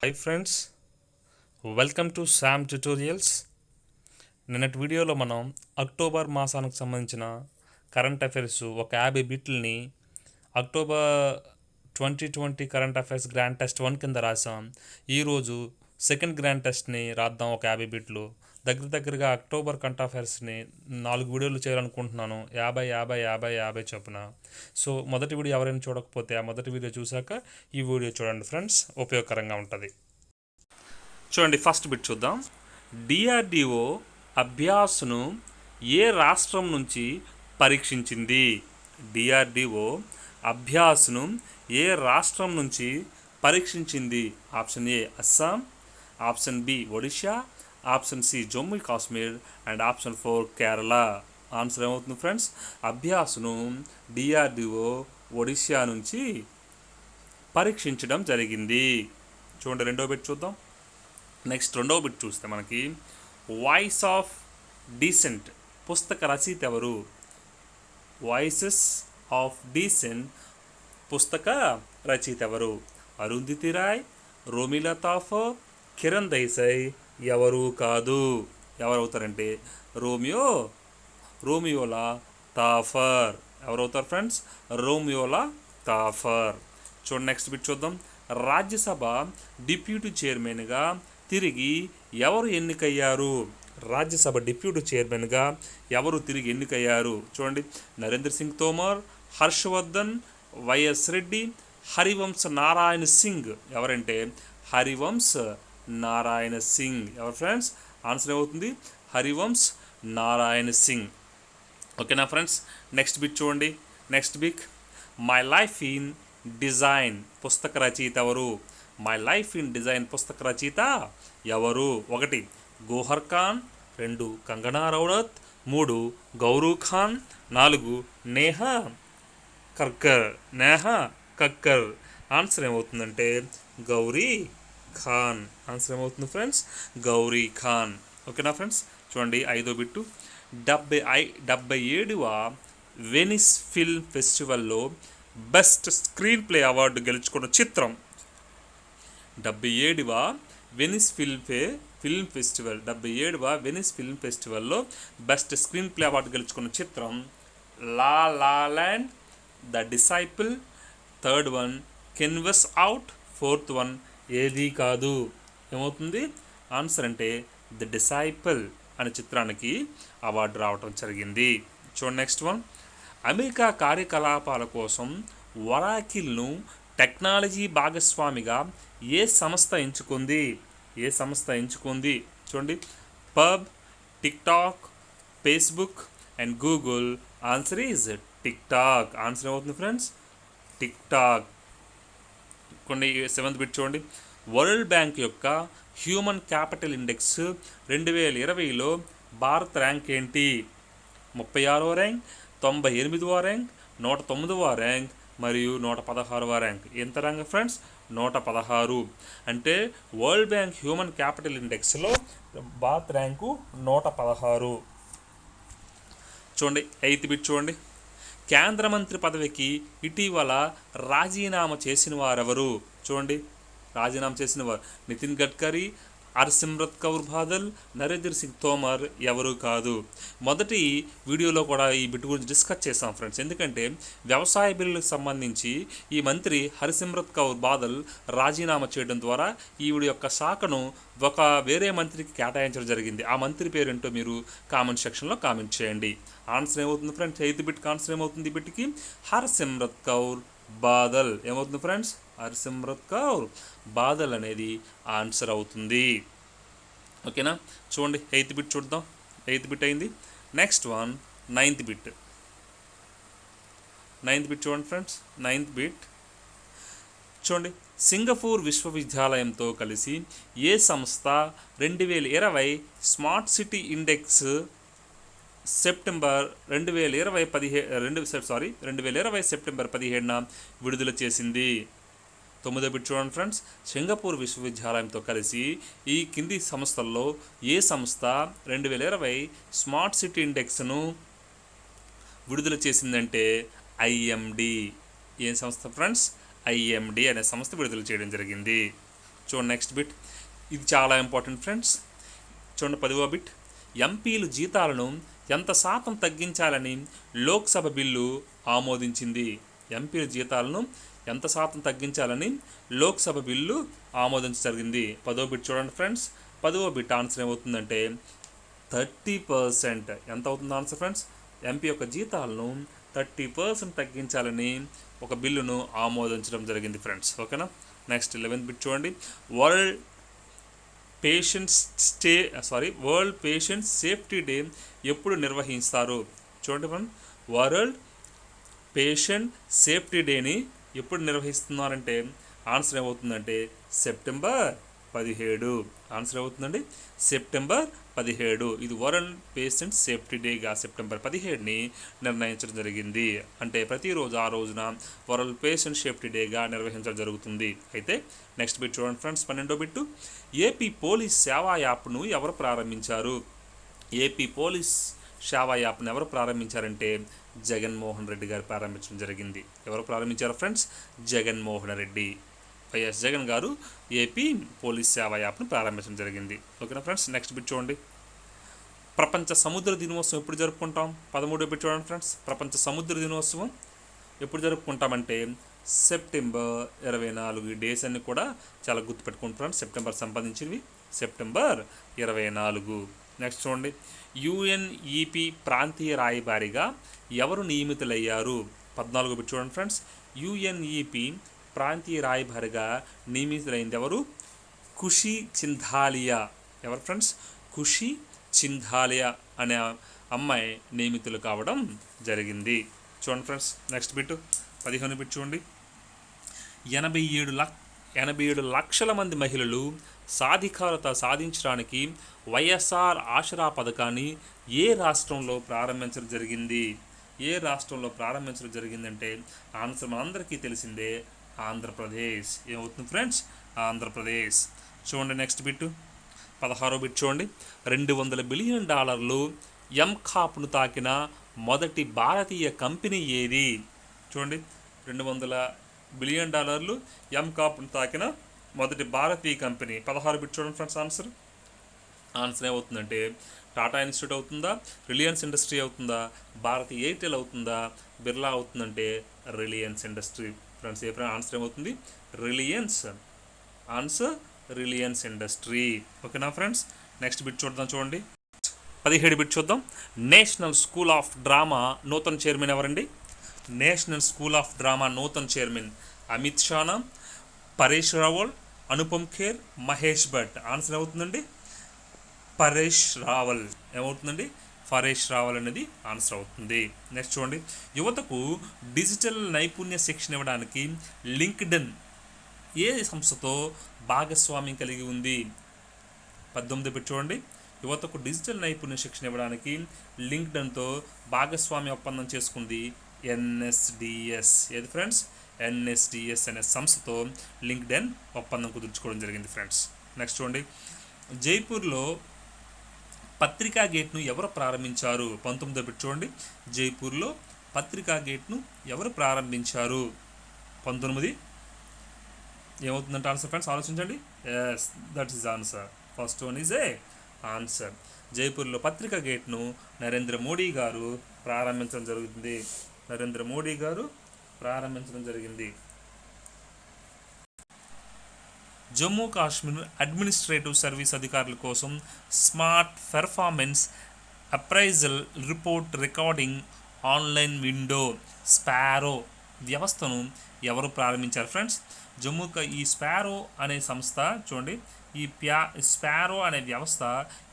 Hi friends welcome to Sam tutorials నిన్నటి వీడియోలో మనం అక్టోబర్ మాసానికి సంబంధించిన కరెంట్ అఫైర్స్ ఒక యాభై బిట్లని October twenty twenty current affairs grand test one కింద రాసాం ఈరోజు సెకండ్ గ్రాండ్ టెస్ట్ని రాద్దాం ఒక యాభై బిట్లు. దగ్గర దగ్గరగా అక్టోబర్ కంట్ అఫైర్స్ని నాలుగు వీడియోలు చేయాలనుకుంటున్నాను. యాభై యాభై యాభై యాభై చొప్పున. సో మొదటి వీడియో ఎవరైనా చూడకపోతే ఆ మొదటి వీడియో చూశాక ఈ వీడియో చూడండి ఫ్రెండ్స్. ఉపయోగకరంగా ఉంటుంది. చూడండి ఫస్ట్ బిట్ చూద్దాం. డిఆర్డిఓ అభ్యాస్ను ఏ రాష్ట్రం నుంచి పరీక్షించింది? డిఆర్డిఓ అభ్యాసును ఏ రాష్ట్రం నుంచి పరీక్షించింది? Option A Assam option B Odisha option C Jammu Kashmir and option four Kerala. Answer ఏమవుతుంది ఫ్రెండ్స్? అభ్యాసును డిఆర్డిఓ ఒడిషా నుంచి పరీక్షించడం జరిగింది. చూడండి రెండో బిట్ చూద్దాం. నెక్స్ట్ రెండో బిట్ చూస్తే మనకి వాయిస్ ఆఫ్ డీసెంట్ పుస్తక రచయిత ఎవరు? వాయిసెస్ ఆఫ్ డీసెంట్ పుస్తక రచయిత ఎవరు? అరుంధితి రాయ్ రోమిలా తాఫర్ కిరణ్ దేశాయ్. ఎవరూ కాదు. ఎవరవుతారంటే రోమియో రోమియోలా తాఫర్. ఎవరవుతారు ఫ్రెండ్స్? రోమియోలా తాఫర్. చూడండి నెక్స్ట్ బిట్ చూద్దాం. రాజ్యసభ డిప్యూటీ చైర్మన్గా తిరిగి ఎవరు ఎన్నికయ్యారు? రాజ్యసభ డిప్యూటీ చైర్మన్గా ఎవరు తిరిగి ఎన్నికయ్యారు? చూడండి. నరేంద్ర సింగ్ తోమర్ హర్షవర్ధన్ వైఎస్ రెడ్డి హరివంశ నారాయణ సింగ్. ఎవరంటే? హరివంశ్ నారాయణ సింగ్. ఎవరు ఫ్రెండ్స్ ఆన్సర్ ఏమవుతుంది? హరివంశ్ నారాయణ సింగ్. ఓకేనా ఫ్రెండ్స్ నెక్స్ట్ బిట్ చూడండి. Next bit my life in design పుస్తక రచయిత ఎవరు? మై లైఫ్ ఇన్ డిజైన్ పుస్తక రచయిత ఎవరు? ఒకటి గోహర్ ఖాన్. రెండు కంగనా రౌడత్. మూడు గౌరవ్ ఖాన్. నాలుగు నేహా కర్కర్ నేహా కక్కర్. ఆన్సర్ ఏమవుతుందంటే గౌరీ ఖాన్. ఆన్సర్ ఏమవుతుంది ఫ్రెండ్స్ గౌరీ ఖాన్. ఓకేనా ఫ్రెండ్స్ చూడండి ఐదో బిట్టు. డెబ్బై ఐ డెబ్బై ఏడవ వెనిస్ ఫిల్మ్ ఫెస్టివల్లో బెస్ట్ స్క్రీన్ ప్లే అవార్డు గెలుచుకున్న చిత్రం. డెబ్బై ఏడవ వెనిస్ ఫిల్మ్ ఫే ఫిల్మ్ ఫెస్టివల్. డెబ్బై ఏడవ వెనిస్ ఫిల్మ్ ఫెస్టివల్లో బెస్ట్ స్క్రీన్ ప్లే అవార్డు గెలుచుకున్న చిత్రం. La la land the disciple. Third one కెన్వస్ out fourth one ఏది కాదు. ఏమవుతుంది? ఆన్సర్ అంటే ద డిసైపుల్ అనే చిత్రానికి అవార్డు రావటం జరిగింది. చూడండి నెక్స్ట్ వన్. అమెరికా కార్యకలాపాల కోసం వరాకిల్ను టెక్నాలజీ భాగస్వామిగా ఏ సంస్థ ఎంచుకుంది? ఏ సంస్థ ఎంచుకుంది? చూడండి. Pub TikTok Facebook and Google. Answer is TikTok. Answer ఏమవుతుంది ఫ్రెండ్స్? టిక్టాక్. కొన్ని సెవెంత్ బిట్ చూడండి. వరల్డ్ బ్యాంక్ యొక్క హ్యూమన్ క్యాపిటల్ ఇండెక్స్ రెండు వేల ఇరవైలో భారత్ ర్యాంక్ ఏంటి? ముప్పై ఆరో ర్యాంక్ తొంభై ఎనిమిదవ ర్యాంక్ నూట తొమ్మిదవ ర్యాంక్ మరియు నూట పదహారవ ర్యాంక్. ఎంత ర్యాంక్ ఫ్రెండ్స్? నూట పదహారు. అంటే వరల్డ్ బ్యాంక్ హ్యూమన్ క్యాపిటల్ ఇండెక్స్లో భారత్ ర్యాంకు నూట పదహారు. చూడండి ఎయిత్ బిట్ చూడండి. కేంద్ర మంత్రి పదవికి ఇటీవల రాజీనామా చేసిన వారెవరు? చూడండి. రాజీనామా చేసిన వారు నితిన్ గడ్కరీ హర్సిమ్రత్ కౌర్ బాదల్ నరేంద్ర సింగ్ తోమర్ ఎవరు కాదు. మొదటి వీడియోలో కూడా ఈ బిట్ గురించి డిస్కస్ చేసాం ఫ్రెండ్స్. ఎందుకంటే వ్యవసాయ బిల్లులకు సంబంధించి ఈ మంత్రి హరిసిమ్రత్ కౌర్ బాదల్ రాజీనామా చేయడం ద్వారా ఈవిడ యొక్క శాఖను ఒక వేరే మంత్రికి కేటాయించడం జరిగింది. ఆ మంత్రి పేరేంటో మీరు కామెంట్ సెక్షన్లో కామెంట్ చేయండి. ఆన్సర్ ఏమవుతుంది ఫ్రెండ్స్ ఎయిత్ బిట్ ఆన్సర్ ఏమవుతుంది ఈ బిట్కి హర్సిమ్రత్ కౌర్ బాదల్ ఏమవుతుంది ఫ్రెండ్స్ హర్సిమ్రత్ కౌర్ బాదల్ అనేది ఆన్సర్ అవుతుంది ఓకేనా చూడండి ఎయిత్ బిట్ చూద్దాం ఎయిత్ బిట్ అయింది next one ninth bit ninth bit చూడండి ఫ్రెండ్స్ నైన్త్ బిట్ చూడండి సింగపూర్ విశ్వవిద్యాలయంతో కలిసి ఏ సంస్థ రెండు వేల ఇరవై స్మార్ట్ సిటీ ఇండెక్స్ సెప్టెంబర్ రెండు వేల ఇరవై పదిహే రెండు సారీ రెండు వేల ఇరవై సెప్టెంబర్ పదిహేడున విడుదల చేసింది. తొమ్మిదో బిట్ చూడండి ఫ్రెండ్స్. సింగపూర్ విశ్వవిద్యాలయంతో కలిసి ఈ కింది సంస్థల్లో ఏ సంస్థ రెండు వేల ఇరవై స్మార్ట్ సిటీ ఇండెక్స్ను విడుదల చేసిందంటే ఐఎండి. ఏ సంస్థ ఫ్రెండ్స్? ఐఎండి అనే సంస్థ విడుదల చేయడం జరిగింది. చూడండి నెక్స్ట్ బిట్. ఇది చాలా ఇంపార్టెంట్ ఫ్రెండ్స్. చూడండి పదివ బిట్. ఎంపీలు జీతాలను ఎంత శాతం తగ్గించాలని లోక్సభ బిల్లు ఆమోదించింది. ఎంపీల జీతాలను ఎంత శాతం తగ్గించాలని లోక్సభ బిల్లు ఆమోదించ జరిగింది. పదో బిట్ చూడండి ఫ్రెండ్స్. పదవ బిట్ ఆన్సర్ ఏమవుతుందంటే థర్టీ పర్సెంట్. ఎంత అవుతుంది ఆన్సర్ ఫ్రెండ్స్? ఎంపీ యొక్క జీతాలను థర్టీ పర్సెంట్ తగ్గించాలని ఒక బిల్లును ఆమోదించడం జరిగింది ఫ్రెండ్స్. ఓకేనా? నెక్స్ట్ లెవెన్త్ బిట్ చూడండి. World patients stay sorry world patient safety day ఎప్పుడు నిర్వహిస్తారు? చూడండి ఫ్రెండ్ వరల్డ్ పేషెంట్ సేఫ్టీ డేని ఎప్పుడు నిర్వహిస్తున్నారంటే ఆన్సర్ ఏమవుతుందంటే సెప్టెంబర్ పదిహేడు. ఆన్సర్ ఏమవుతుందండి? సెప్టెంబర్ పదిహేడు. ఇది వరల్డ్ పేషెంట్ సేఫ్టీ డేగా సెప్టెంబర్ పదిహేడుని నిర్ణయించడం జరిగింది. అంటే ప్రతిరోజు ఆ రోజున వరల్డ్ పేషెంట్ సేఫ్టీ డేగా నిర్వహించడం జరుగుతుంది. అయితే నెక్స్ట్ బిట్ చూడండి ఫ్రెండ్స్ పన్నెండో బిట్టు ఏపీ పోలీస్ సేవా యాప్ను ఎవరు ప్రారంభించారు? ఏపీ పోలీస్ సేవా యాప్ను ఎవరు ప్రారంభించారంటే జగన్మోహన్ రెడ్డి గారు ప్రారంభించడం జరిగింది. ఎవరు ప్రారంభించారు ఫ్రెండ్స్? జగన్మోహన్ రెడ్డి. వైఎస్ జగన్ గారు ఏపీ పోలీస్ సేవా యాప్ను ప్రారంభించడం జరిగింది. ఓకేనా ఫ్రెండ్స్? నెక్స్ట్ బిట్ చూడండి. ప్రపంచ సముద్ర దినోత్సవం ఎప్పుడు జరుపుకుంటాం? పదమూడో బిట్ చూడండి ఫ్రెండ్స్. ప్రపంచ సముద్ర దినోత్సవం ఎప్పుడు జరుపుకుంటామంటే సెప్టెంబర్ ఇరవై నాలుగు ఈ డేస్ అన్ని కూడా చాలా గుర్తుపెట్టుకుంటాం ఫ్రెండ్స్. సెప్టెంబర్ సంపాదించినవి సెప్టెంబర్ ఇరవై నాలుగు. నెక్స్ట్ చూడండి. యుఎన్ఈపి ప్రాంతీయ రాయబారిగా ఎవరు నియమితులయ్యారు? పద్నాలుగు చూడండి ఫ్రెండ్స్. యుఎన్ఈపి ప్రాంతీయ రాయబారిగా నియమితులైంది ఎవరు? ఖుషి చింధాలియా. ఎవరు ఫ్రెండ్స్? ఖుషి చింధాలియా అనే అమ్మాయి నియమితులు కావడం జరిగింది. చూడండి ఫ్రెండ్స్. Next bit. పదిహేను బిట్ చూడండి. ఎనభై ఏడు లక్ ఎనభై ఏడు లక్షల మంది మహిళలు సాధికారత సాధించడానికి వైఎస్ఆర్ ఆసరా పథకాన్ని ఏ రాష్ట్రంలో ప్రారంభించడం జరిగింది? ఏ రాష్ట్రంలో ప్రారంభించడం జరిగిందంటే ఆన్సర్ మనందరికీ తెలిసిందే ఆంధ్రప్రదేశ్. ఏమవుతుంది ఫ్రెండ్స్? ఆంధ్రప్రదేశ్. చూడండి నెక్స్ట్ బిట్ పదహారో బిట్ చూడండి. రెండు వందల బిలియన్ డాలర్లు ఎంకాప్ను తాకిన మొదటి భారతీయ కంపెనీ ఏది? చూడండి. రెండు వందల బిలియన్ డాలర్లు ఎంకాప్ను తాకిన మొదటి భారతీయ కంపెనీ. పదహారు బిట్ చూడండి ఫ్రెండ్స్ ఆన్సర్. ఆన్సర్ ఏమవుతుందంటే టాటా ఇన్స్టిట్యూట్ అవుతుందా? రిలయన్స్ ఇండస్ట్రీ అవుతుందా? భారతి ఎయిర్టెల్ అవుతుందా? బిర్లా అవుతుందంటే రిలయన్స్ ఇండస్ట్రీ. ఫ్రెండ్స్ ఏ ఆన్సర్ ఏమవుతుంది? రిలయన్స్. Answer Reliance industry. ఓకేనా ఫ్రెండ్స్? నెక్స్ట్ బిట్ చూద్దాం చూడండి. పదిహేడు బిట్ చూద్దాం. నేషనల్ స్కూల్ ఆఫ్ డ్రామా నూతన చైర్మన్ ఎవరండి? నేషనల్ స్కూల్ ఆఫ్ డ్రామా నూతన చైర్మన్ అమిత్ షానా పరేష్ రావల్ అనుపమ్ ఖేర్ మహేష్ భట్. ఆన్సర్ ఏమవుతుందండి పరేష్ రావల్. ఏమవుతుందండి? పరేష్ రావల్ అనేది ఆన్సర్ అవుతుంది. నెక్స్ట్ చూడండి. యువతకు డిజిటల్ నైపుణ్య శిక్షణ ఇవ్వడానికి లింక్డన్ ఏ సంస్థతో భాగస్వామ్యం కలిగి ఉంది? పద్దెనిమిది పెట్టి చూడండి. యువతకు డిజిటల్ నైపుణ్య శిక్షణ ఇవ్వడానికి లింక్డన్తో భాగస్వామ్య ఒప్పందం చేసుకుంది ఎన్ఎస్డిఎస్. ఏది ఫ్రెండ్స్ ఎన్ఎస్డిఎస్ అనే సంస్థతో లింక్డ్ ఎన్ ఒప్పందం కుదుర్చుకోవడం జరిగింది ఫ్రెండ్స్ నెక్స్ట్ చూడండి. జైపూర్లో పత్రికా గేట్ను ఎవరు ప్రారంభించారు? పంతొమ్మిదో పెట్టి చూడండి. జైపూర్లో పత్రికా గేట్ను ఎవరు ప్రారంభించారు? పంతొమ్మిది. ఏమవుతుందంటే ఆన్సర్ ఫ్రెండ్స్ ఆలోచించండి. Yes that is answer first one is a answer జైపూర్లో పత్రికా గేట్ను నరేంద్ర మోడీ గారు ప్రారంభించడం జరుగుతుంది. నరేంద్ర మోడీ గారు ప్రారంభించడం జరిగింది. జమ్మూ కాశ్మీర్ అడ్మినిస్ట్రేటివ్ సర్వీస్ అధికారుల కోసం smart performance appraisal report recording online window sparrow వ్యవస్థను ఎవరు ప్రారంభించారు ఫ్రెండ్స్? జమ్మూ ఈ స్పారో అనే సంస్థ చూడండి ఈ ప్యా స్పారో అనే వ్యవస్థ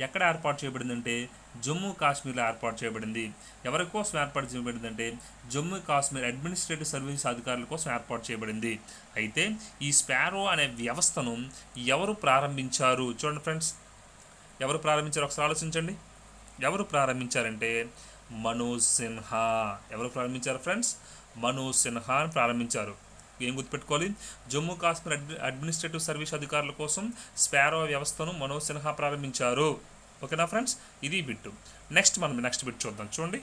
ఎక్కడ ఏర్పాటు చేయబడిందంటే జమ్మూ కాశ్మీర్లో ఏర్పాటు చేయబడింది. ఎవరి కోసం ఏర్పాటు చేయబడిందంటే జమ్మూ కాశ్మీర్ అడ్మినిస్ట్రేటివ్ సర్వీస్ అధికారుల కోసం ఏర్పాటు చేయబడింది. అయితే ఈ స్పారో అనే వ్యవస్థను ఎవరు ప్రారంభించారు? చూడండి ఫ్రెండ్స్. ఎవరు ప్రారంభించారు? ఒకసారి ఆలోచించండి. ఎవరు ప్రారంభించారంటే మనోజ్ సిన్హా. ఎవరు ప్రారంభించారు ఫ్రెండ్స్? మనోజ్ సిన్హా అని ప్రారంభించారు. ఏం గుర్తుపెట్టుకోవాలి? జమ్మూ కాశ్మీర్ అడ్మి అడ్మినిస్ట్రేటివ్ సర్వీస్ అధికారుల కోసం స్పారో వ్యవస్థను మనోజ్ సిన్హా ప్రారంభించారు. ఓకేనా ఫ్రెండ్స్? ఇది బిట్టు. నెక్స్ట్ మనం నెక్స్ట్ బిట్ చూద్దాం. చూడండి.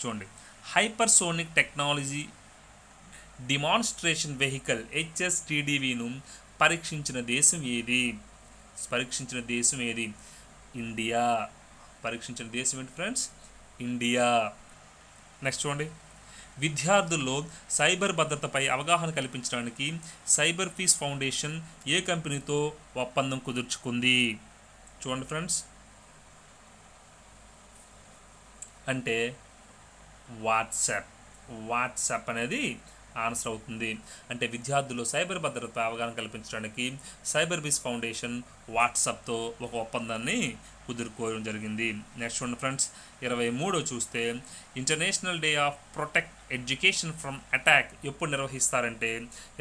చూడండి. హైపర్సోనిక్ టెక్నాలజీ డిమాన్స్ట్రేషన్ వెహికల్ హెచ్ఎస్టిడివిను పరీక్షించిన దేశం ఏది? పరీక్షించిన దేశం ఏది? ఇండియా పరీక్షించిన దేశం ఏంటి ఫ్రెండ్స్? ఇండియా నెక్స్ట్ చూడండి. విద్యార్థుల్లో సైబర్ భద్రతపై అవగాహన కల్పించడానికి సైబర్ పీస్ ఫౌండేషన్ ఏ కంపెనీతో ఒప్పందం కుదుర్చుకుంది? చూడండి ఫ్రెండ్స్. అంటే వాట్సాప్. వాట్సాప్ అనేది ఆన్సర్ అవుతుంది. అంటే విద్యార్థులు సైబర్ భద్రత అవగాహన కల్పించడానికి సైబర్ బిస్ ఫౌండేషన్ వాట్సాప్తో ఒక ఒప్పందాన్ని కుదుర్కోవడం జరిగింది. నెక్స్ట్ వన్ ఫ్రెండ్స్ ఇరవై మూడో చూస్తే international day of protect education from attack ఎప్పుడు నిర్వహిస్తారంటే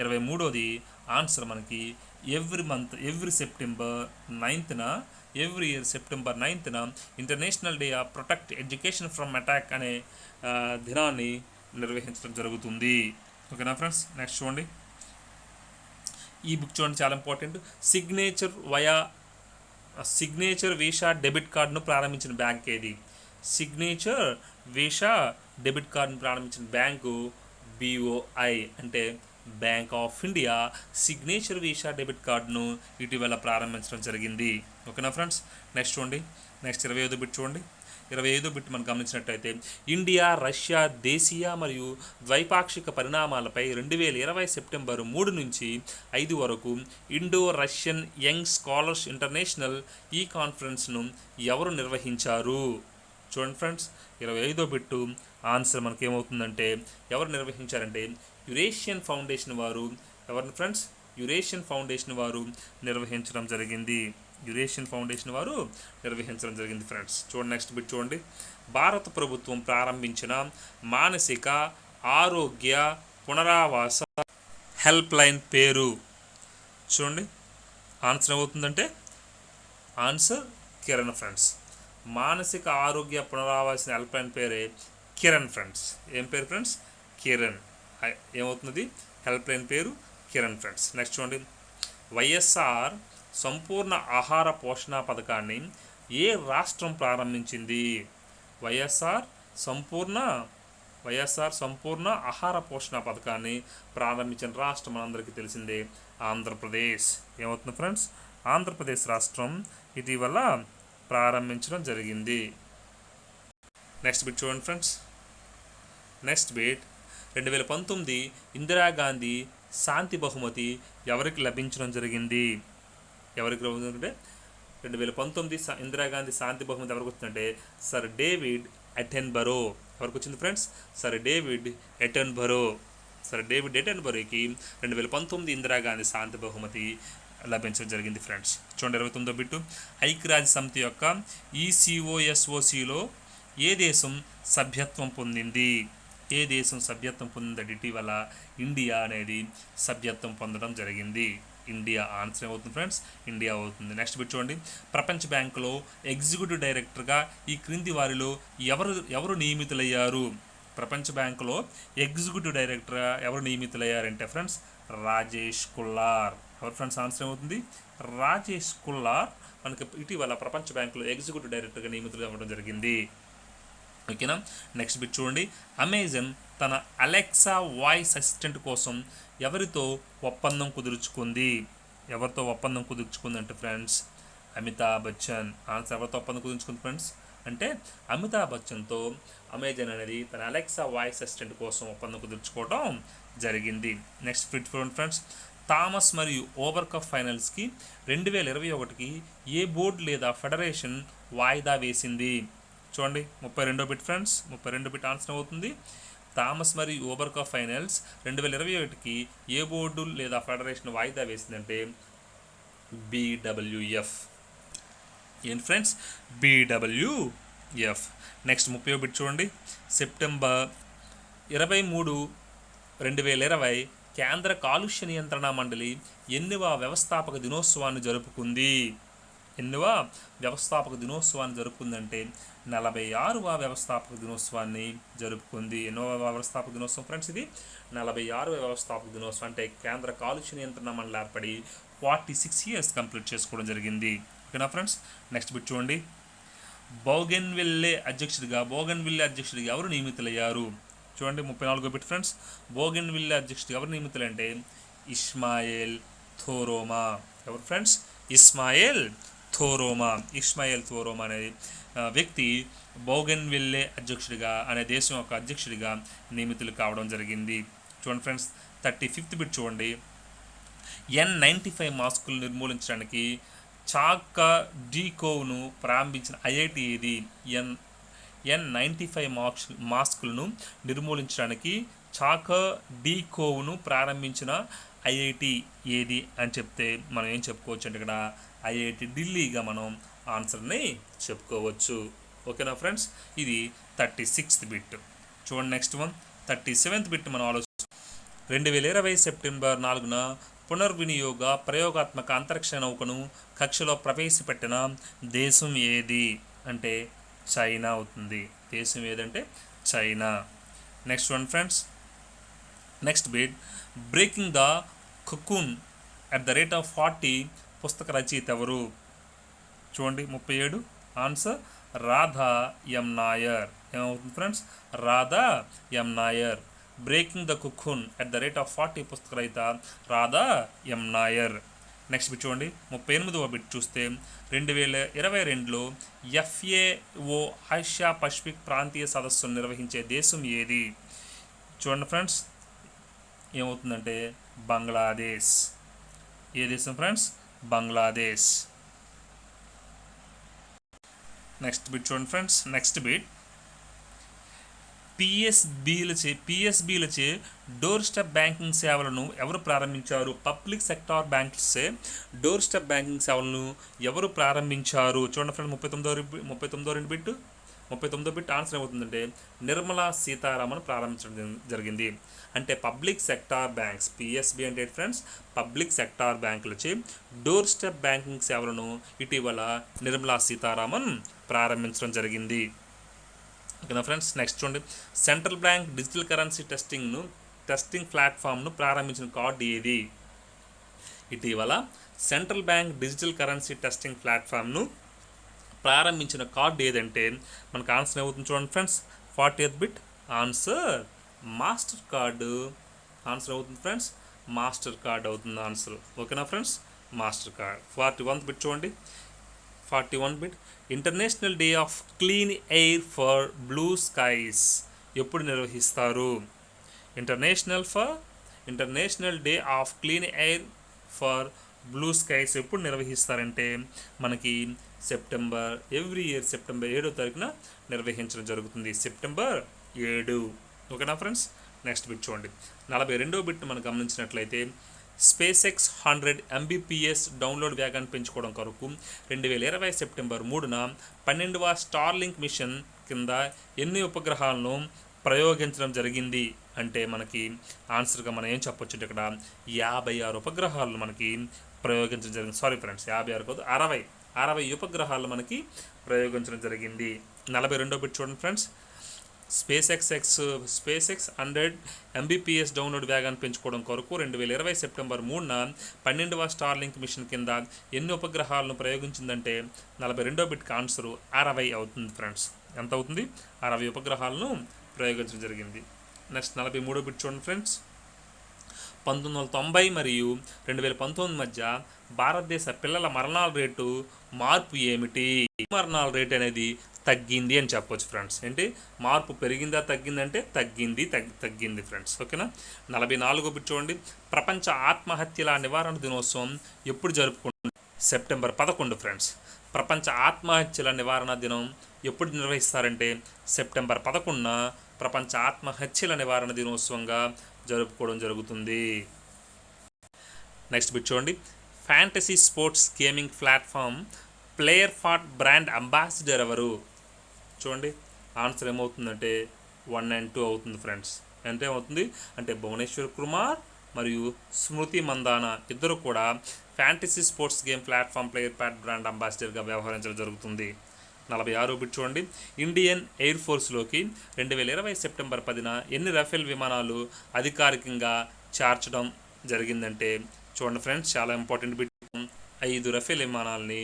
ఇరవై మూడోది ఆన్సర్ మనకి ఎవ్రీ మంత్ ఎవ్రీ సెప్టెంబర్ నైన్త్న every year September నైన్త్న international day of protect education from attack అనే దినాన్ని నిర్వహించడం జరుగుతుంది. ఓకేనా ఫ్రెండ్స్? నెక్స్ట్ చూడండి. ఈ బుక్ చూడండి చాలా important. Signature via signature visa debit కార్డును ప్రారంభించిన బ్యాంక్ ఏది? సిగ్నేచర్ వీసా డెబిట్ కార్డును ప్రారంభించిన బ్యాంకు బిఓఐ అంటే bank of India signature visa debit కార్డును ఇటీవల ప్రారంభించడం జరిగింది. ఓకేనా ఫ్రెండ్స్? నెక్స్ట్ చూడండి. నెక్స్ట్ ఇరవై ఐదు బిట్ చూడండి. ఇరవై ఐదో బిట్ మనం గమనించినట్టయితే ఇండియా రష్యా దేశీయ మరియు ద్వైపాక్షిక పరిణామాలపై రెండు వేల ఇరవై సెప్టెంబర్ మూడు నుంచి ఐదు వరకు Indo Russian young scholars international ఈ కాన్ఫరెన్స్ను ఎవరు నిర్వహించారు? చూడండి ఫ్రెండ్స్ ఇరవై ఐదో బిట్టు ఆన్సర్ మనకేమవుతుందంటే ఎవరు నిర్వహించారంటే యురేషియన్ ఫౌండేషన్ వారు ఎవరిని ఫ్రెండ్స్? యురేషియన్ ఫౌండేషన్ వారు నిర్వహించడం జరిగింది. యురేషియన్ ఫౌండేషన్ వారు నిర్వహించడం జరిగింది ఫ్రెండ్స్ చూడండి నెక్స్ట్ బిట్ చూడండి. భారత ప్రభుత్వం ప్రారంభించిన మానసిక ఆరోగ్య పునరావాస హెల్ప్ లైన్ పేరు. చూడండి ఆన్సర్ ఏమవుతుందంటే ఆన్సర్ కిరణ్ ఫ్రెండ్స్ మానసిక ఆరోగ్య పునరావాస హెల్ప్ లైన్ పేరే కిరణ్ ఫ్రెండ్స్ ఏం పేరు ఫ్రెండ్స్ కిరణ్. ఏమవుతుంది హెల్ప్ లైన్ పేరు కిరణ్ ఫ్రెండ్స్ నెక్స్ట్ చూడండి. వైఎస్ఆర్ సంపూర్ణ ఆహార పోషణ పథకాన్ని ఏ రాష్ట్రం ప్రారంభించింది? వైఎస్ఆర్ సంపూర్ణ వైఎస్ఆర్ సంపూర్ణ ఆహార పోషణ పథకాన్ని ప్రారంభించిన రాష్ట్రం మనందరికీ తెలిసిందే ఆంధ్రప్రదేశ్. ఏమవుతుంది ఫ్రెండ్స్? ఆంధ్రప్రదేశ్ రాష్ట్రం ఇటీవల ప్రారంభించడం జరిగింది. నెక్స్ట్ బిట్ చూడండి ఫ్రెండ్స్. Next bit. రెండు వేల పంతొమ్మిది ఇందిరాగాంధీ శాంతి బహుమతి ఎవరికి లభించడం జరిగింది? ఎవరికి వస్తుందంటే రెండు వేల పంతొమ్మిది ఇందిరాగాంధీ శాంతి బహుమతి ఎవరికి వచ్చిందంటే సర్ డేవిడ్ అటెన్బరో ఎవరికి వచ్చింది friends? Sir David Attenborough. Sir David ఎటెన్బరోకి రెండు వేల పంతొమ్మిది ఇందిరాగాంధీ శాంతి బహుమతి లభించడం జరిగింది ఫ్రెండ్స్. చూడండి ఇరవై తొమ్మిదో బిట్టు. ఐక్యరాజ్య సమితి యొక్క ఈసీఓఎస్ఓసిలో ఏ దేశం సభ్యత్వం పొందింది? ఏ దేశం సభ్యత్వం పొందిందంటే ఇటీవల ఇండియా అనేది సభ్యత్వం పొందడం జరిగింది. ఇండియా ఆన్సర్ అవుతుంది ఫ్రెండ్స్. ఇండియా అవుతుంది. నెక్స్ట్ బిట్ చూడండి. ప్రపంచ బ్యాంకులో ఎగ్జిక్యూటివ్ డైరెక్టర్గా ఈ క్రింది వారిలో ఎవరు ఎవరు నియమితులయ్యారు? ప్రపంచ బ్యాంకులో ఎగ్జిక్యూటివ్ డైరెక్టర్గా ఎవరు నియమితులయ్యారంటే ఫ్రెండ్స్ రాజేష్ కుల్లార్. ఎవరు ఫ్రెండ్స్ ఆన్సర్ ఏమవుతుంది? రాజేష్ కుల్లార్ మనకి ఇటీవల ప్రపంచ బ్యాంకులో ఎగ్జిక్యూటివ్ డైరెక్టర్గా నియమితులు అవ్వడం జరిగింది. ఓకేనా? నెక్స్ట్ బిట్ చూడండి. అమెజాన్ తన అలెక్సా వాయిస్ అసిస్టెంట్ కోసం ఎవరితో ఒప్పందం కుదుర్చుకుంది? ఎవరితో ఒప్పందం కుదుర్చుకుంది అంటే ఫ్రెండ్స్ అమితాబ్ బచ్చన్. ఆన్సర్ ఎవరితో ఒప్పందం కుదుర్చుకుంది ఫ్రెండ్స్? అంటే అమితాబ్ బచ్చన్తో అమెజాన్ అనేది తన అలెక్సా వాయిస్ అసిస్టెంట్ కోసం ఒప్పందం కుదుర్చుకోవడం జరిగింది. నెక్స్ట్ ఫిట్ చూడండి ఫ్రెండ్స్ థామస్ మరియు ఓవర్ కప్ ఫైనల్స్కి రెండు వేల ఇరవై ఒకటికి ఏ బోర్డు లేదా ఫెడరేషన్ వాయిదా వేసింది? చూడండి ముప్పై రెండో బిట్ ఫ్రెండ్స్ ముప్పై రెండో బిట్ ఆన్సర్ అవుతుంది. థామస్ మరియు ఓవర్ కప్ ఫైనల్స్ రెండు వేల ఇరవై ఒకటికి ఏ బోర్డు లేదా ఫెడరేషన్ వాయిదా వేసిందంటే బీడబ్ల్యూఎఫ్ ఏంటి ఫ్రెండ్స్? బీడబ్ల్యూఎఫ్ నెక్స్ట్ ముప్పై బిట్ చూడండి. సెప్టెంబర్ ఇరవై మూడు రెండు వేల ఇరవై కేంద్ర కాలుష్య నియంత్రణ మండలి ఎన్నివ వ్యవస్థాపక దినోత్సవాన్ని జరుపుకుంది. ఎన్నవ వ్యవస్థాపక దినోత్సవాన్ని జరుపుకుందంటే నలభై ఆరవ వ్యవస్థాపక దినోత్సవాన్ని జరుపుకుంది. ఎన్నో వ్యవస్థాపక దినోత్సవం ఫ్రెండ్స్ ఇది? నలభై ఆరవ వ్యవస్థాపక దినోత్సవం అంటే కేంద్ర కాలుష్య నియంత్రణ మండలి ఏర్పడి ఫార్టీ సిక్స్ ఇయర్స్ కంప్లీట్ చేసుకోవడం జరిగింది. ఓకేనా ఫ్రెండ్స్? నెక్స్ట్ బిట్ చూడండి. బౌగెన్విల్లే అధ్యక్షుడిగా బోగన్విల్లే అధ్యక్షుడిగా ఎవరు నియమితులయ్యారు? చూడండి ముప్పై నాలుగో బిట్ ఫ్రెండ్స్. బోగెన్ విల్లే అధ్యక్షుడిగా ఎవరు నియమితులంటే ఇస్మాయిల్ థోరోమా. ఎవరు friends? Ismail Thoroma Ismail Thoroma అనే వ్యక్తి బోగన్ అధ్యక్షుడిగా అనే దేశం యొక్క అధ్యక్షుడిగా నియమితులు కావడం జరిగింది. చూడండి ఫ్రెండ్స్ థర్టీ ఫిఫ్త్ బిట్ చూడండి. ఎన్ నైంటీ ఫైవ్ మాస్కులు నిర్మూలించడానికి చాకా డీకోవ్ను ప్రారంభించిన ఐఐటి ఇది N N ninety five masks మాస్కులను నిర్మూలించడానికి చాకా డీకోవ్ను ప్రారంభించిన ఐఐటి ఏది అని చెప్తే మనం ఏం చెప్పుకోవచ్చు అంటే ఇక్కడ ఐఐటి ఢిల్లీగా మనం ఆన్సర్ని చెప్పుకోవచ్చు. ఓకేనా ఫ్రెండ్స్? ఇది థర్టీ సిక్స్త్ బిట్. చూడండి next one. Thirty seventh bit మనం ఆలోచి రెండు వేల ఇరవై సెప్టెంబర్ నాలుగున పునర్వినియోగ ప్రయోగాత్మక అంతరిక్ష నౌకను కక్షలో ప్రవేశపెట్టిన దేశం ఏది? అంటే చైనా అవుతుంది. దేశం ఏదంటే China. Next one friends. Next bit. Breaking the cocoon at the rate of forty పుస్తక రచయిత ఎవరు? చూడండి ముప్పై ఏడు. Answer Radha M Nair. ఏమవుతుంది friends Radha M Nair. Breaking the cocoon at the rate of forty పుస్తక రచయిత Radha M Nair. Next bit చూడండి ముప్పై ఎనిమిదవ బిట్ చూస్తే రెండు వేల ఇరవై రెండులో ఎఫ్ఏఓ ఆసియా పసిఫిక్ ప్రాంతీయ సదస్సును నిర్వహించే దేశం ఏది? చూడండి ఫ్రెండ్స్ ఏమవుతుందంటే బంగ్లాదేశ్. ఏ దేశం ఫ్రెండ్స్? బంగ్లాదేశ్. నెక్స్ట్ బిట్ చూడండి ఫ్రెండ్స్. Next bit. పిఎస్బీలచే పిఎస్బీలచే డోర్ స్టెప్ బ్యాంకింగ్ సేవలను ఎవరు ప్రారంభించారు? పబ్లిక్ సెక్టార్ బ్యాంక్సే డోర్ స్టెప్ బ్యాంకింగ్ సేవలను ఎవరు ప్రారంభించారు? చూడండి ఫ్రెండ్ ముప్పై తొమ్మిదో ముప్పై తొమ్మిదో రెండు బిట్టు. ముప్పై తొమ్మిదో బిట్ ఆన్సర్ ఏమవుతుందంటే నిర్మలా సీతారామన్ ప్రారంభించడం జరిగింది. అంటే పబ్లిక్ సెక్టార్ బ్యాంక్స్ పిఎస్బి అంటే ఫ్రెండ్స్ పబ్లిక్ సెక్టార్ బ్యాంకులచే డోర్ స్టెప్ బ్యాంకింగ్ సేవలను ఇటీవల నిర్మలా సీతారామన్ ప్రారంభించడం జరిగింది. ఓకేనా ఫ్రెండ్స్ నెక్స్ట్ చూడండి. సెంట్రల్ బ్యాంక్ డిజిటల్ కరెన్సీ టెస్టింగ్ను టెస్టింగ్ ప్లాట్ఫామ్ను ప్రారంభించిన కార్డు ఏది? ఇటీవల central bank digital currency testing ప్లాట్ఫామ్ను ప్రారంభించిన కార్డు ఏదంటే మనకు ఆన్సర్ ఏమవుతుంది చూడండి friends. Forty eighth bit answer Mastercard. Answer అవుతుంది ఫ్రెండ్స్? మాస్టర్ కార్డ్ అవుతుంది ఆన్సర్. ఓకేనా friends? Mastercard. Forty one bit చూడండి. Forty one bit. International day of clean air for blue skies. ఎప్పుడు నిర్వహిస్తారు? International for? International day of clean air for blue skies ఎప్పుడు నిర్వహిస్తారంటే మనకి September every year September ఏడో తారీఖున నిర్వహించడం జరుగుతుంది. సెప్టెంబర్ ఏడు. ఓకేనా ఫ్రెండ్స్? నెక్స్ట్ బిట్ చూడండి. నలభై రెండో బిట్ మనం గమనించినట్లయితే SpaceX hundred Mbps download వేగాన్ని పెంచుకోవడం కొరకు రెండు వేల ఇరవై సెప్టెంబర్ మూడున పన్నెండవ స్టార్లింక్ మిషన్ కింద ఎన్ని ఉపగ్రహాలను ప్రయోగించడం జరిగింది అంటే మనకి ఆన్సర్గా మనం ఏం చెప్పొచ్చు అంటే ఇక్కడ యాభై ఆరు ఉపగ్రహాలను మనకి ప్రయోగించడం జరిగింది. సారీ ఫ్రెండ్స్ యాభై ఆరు కాదు అరవై. అరవై ఉపగ్రహాలు మనకి ప్రయోగించడం జరిగింది. నలభై రెండో బిట్ చూడండి friends. SpaceX X SpaceX hundred Mbps download వేగాన్ని పెంచుకోవడం కొరకు రెండు వేల ఇరవై సెప్టెంబర్ మూడున పన్నెండవ స్టార్లింక్ మిషన్ కింద ఎన్ని ఉపగ్రహాలను ప్రయోగించిందంటే నలభై రెండో బిట్ ఆన్సరు అరవై అవుతుంది ఫ్రెండ్స్. ఎంత అవుతుంది? అరవై ఉపగ్రహాలను ప్రయోగించడం జరిగింది. నెక్స్ట్ నలభై మూడో బిట్ చూడండి ఫ్రెండ్స్. పంతొమ్మిది వందల తొంభై మరియు రెండు వేల పంతొమ్మిది మధ్య భారతదేశ పిల్లల మరణాల రేటు మార్పు ఏమిటి? మరణాల రేట్ అనేది తగ్గింది అని చెప్పొచ్చు ఫ్రెండ్స్. ఏంటి? మార్పు పెరిగిందా తగ్గిందంటే తగ్గింది తగ్గి తగ్గింది ఫ్రెండ్స్. ఓకేనా? నలభై నాలుగో బిట్ చూడండి. ప్రపంచ ఆత్మహత్యల నివారణ దినోత్సవం ఎప్పుడు జరుపుకుంటుంది? సెప్టెంబర్ పదకొండు ఫ్రెండ్స్. ప్రపంచ ఆత్మహత్యల నివారణ దినం ఎప్పుడు నిర్వహిస్తారంటే సెప్టెంబర్ పదకొండున ప్రపంచ ఆత్మహత్యల నివారణ దినోత్సవంగా జరుపుకోవడం జరుగుతుంది. నెక్స్ట్ బిట్ చూడండి. Fantasy sports gaming platform player pot brand ambassador ఎవరు? చూడండి ఆన్సర్ ఏమవుతుందంటే వన్ అండ్ టూ అవుతుంది ఫ్రెండ్స్. అంటే ఏమవుతుంది? అంటే భువనేశ్వర్ కుమార్ మరియు స్మృతి మందాన ఇద్దరు కూడా fantasy sports game platform player pot brand అంబాసిడర్గా వ్యవహరించడం జరుగుతుంది. నలభై ఆరు బిట్ చూడండి. ఇండియన్ ఎయిర్ ఫోర్స్లోకి రెండు వేల ఇరవై సెప్టెంబర్ పదిన ఎన్ని రఫేల్ విమానాలు అధికారికంగా చేర్చడం జరిగిందంటే చూడండి ఫ్రెండ్స్ చాలా ఇంపార్టెంట్ బిట్. ఐదు రఫేల్ విమానాలని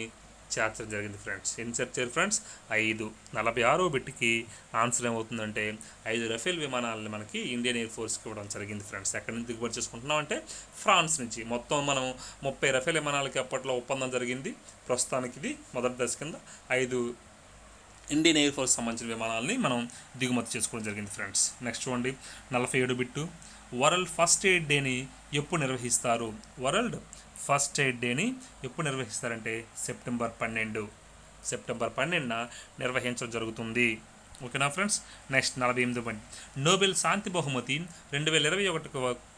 చేర్చడం జరిగింది ఫ్రెండ్స్. ఎన్ని చేర్చారు ఫ్రెండ్స్? ఐదు. నలభై ఆరో బిట్కి ఆన్సర్ ఏమవుతుందంటే ఐదు రఫేల్ విమానాలని మనకి ఇండియన్ ఎయిర్ ఫోర్స్కి ఇవ్వడం జరిగింది ఫ్రెండ్స్. ఎక్కడి నుంచి దిగుబడి చేసుకుంటున్నాం అంటే ఫ్రాన్స్ నుంచి. మొత్తం మనం ముప్పై రఫేల్ విమానాలకి అప్పట్లో ఒప్పందం జరిగింది. ప్రస్తుతానికి ఇది మొదటి దశ కింద ఐదు ఇండియన్ ఎయిర్ ఫోర్స్ సంబంధించిన విమానాలని మనం దిగుమతి చేసుకోవడం జరిగింది ఫ్రెండ్స్. నెక్స్ట్ చూడండి. నలభై ఏడు బిట్టు వరల్డ్ ఫస్ట్ ఎయిడ్ డేని ఎప్పుడు నిర్వహిస్తారు? వరల్డ్ ఫస్ట్ ఎయిడ్ డేని ఎప్పుడు నిర్వహిస్తారంటే సెప్టెంబర్ పన్నెండు. సెప్టెంబర్ పన్నెండున నిర్వహించడం జరుగుతుంది. ఓకేనా ఫ్రెండ్స్? నెక్స్ట్ నలభై ఎనిమిది పని. నోబెల్ శాంతి బహుమతి రెండు వేల ఇరవై ఒకటి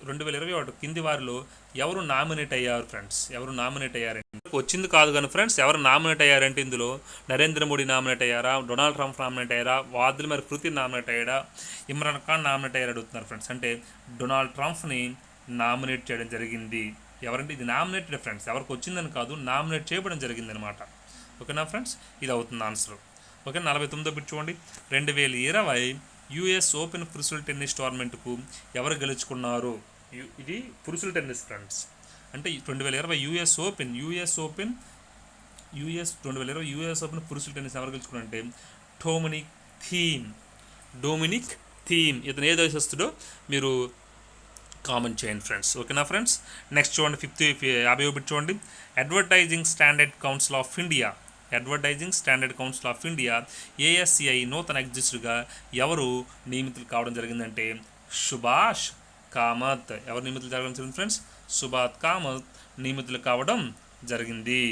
రెండు వేల ఇరవై ఒకటి కింది వారిలో ఎవరు నామినేట్ అయ్యారు ఫ్రెండ్స్? ఎవరు నామినేట్ అయ్యారంటే? వచ్చింది కాదు కానీ ఫ్రెండ్స్ ఎవరు నామినేట్ అయ్యారంటే ఇందులో నరేంద్ర మోడీ నామినేట్ అయ్యారా? డొనాల్డ్ ట్రంప్ నామినేట్ అయ్యారా? వాదుల మరి కృతి నామినేట్ అయ్యాడా? ఇమ్రాన్ ఖాన్ నామినేట్ అయ్యారు అడుగుతున్నారు ఫ్రెండ్స్. అంటే డొనాల్డ్ ట్రంప్ని నామినేట్ చేయడం జరిగింది. ఎవరంటే ఇది నామినేటెడ్ ఫ్రెండ్స్. ఎవరికి వచ్చిందని కాదు నామినేట్ చేయబడం జరిగిందనమాట. ఓకేనా ఫ్రెండ్స్? ఇది అవుతుంది ఆన్సర్. ఓకే నలభై తొమ్మిదో బిట్ చూడండి. రెండు వేల ఇరవై యుఎస్ ఓపెన్ పురుషుల టెన్నిస్ టోర్నమెంట్కు ఎవరు గెలుచుకున్నారు? ఇది పురుషుల టెన్నిస్ ఫ్రెండ్స్. అంటే రెండు వేల ఇరవై US open US open US రెండు వేల ఇరవై యుఎస్ ఓపెన్ పురుషుల టెన్నిస్ ఎవరు గెలుచుకున్నారంటే టోమినిక్ థీమ్. Dominic Thiem. ఇతను ఏ దేశస్తుడో మీరు కామెంట్ చేయండి ఫ్రెండ్స్. ఓకేనా ఫ్రెండ్స్? నెక్స్ట్ చూడండి ఫిఫ్త్ యాభై ఒకటి చూడండి. Advertising standard council of India advertising standard council of India ASCI నూతన అధ్యక్షుడిగా ఎవరు నియమితులు కావడం జరిగిందంటే సుభాష్ కామత్. ఎవరు నియమితులు జరగడం జరిగింది ఫ్రెండ్స్? సుభాష్ కామత్ నియమితులు కావడం జరిగింది.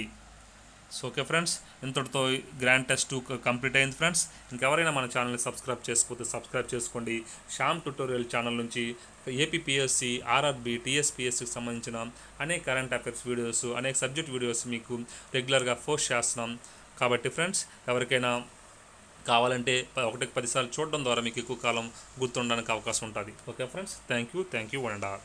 సో ఓకే ఫ్రెండ్స్ ఇంతటితో గ్రాండ్ టెస్ట్ టూ కంప్లీట్ అయింది ఫ్రెండ్స్ ఇంకెవరైనా మన ఛానల్ని సబ్స్క్రైబ్ చేసుకోతే సబ్స్క్రైబ్ చేసుకోండి. శ్యామ్ ట్యూటోరియల్ ఛానల్ నుంచి ఏపీపీఎస్సి ఆర్ఆర్బి టీఎస్పీఎస్సికి సంబంధించిన అనేక కరెంట్ అఫైర్స్ వీడియోస్ అనేక సబ్జెక్ట్ వీడియోస్ మీకు రెగ్యులర్గా పోస్ట్ చేస్తున్నాం. కాబట్టి ఫ్రెండ్స్ ఎవరికైనా కావాలంటే ఒకటికి పదిసార్లు చూడడం ద్వారా మీకు ఎక్కువ కాలం గుర్తుండడానికి అవకాశం ఉంటుంది. Okay friends thank you thank you and all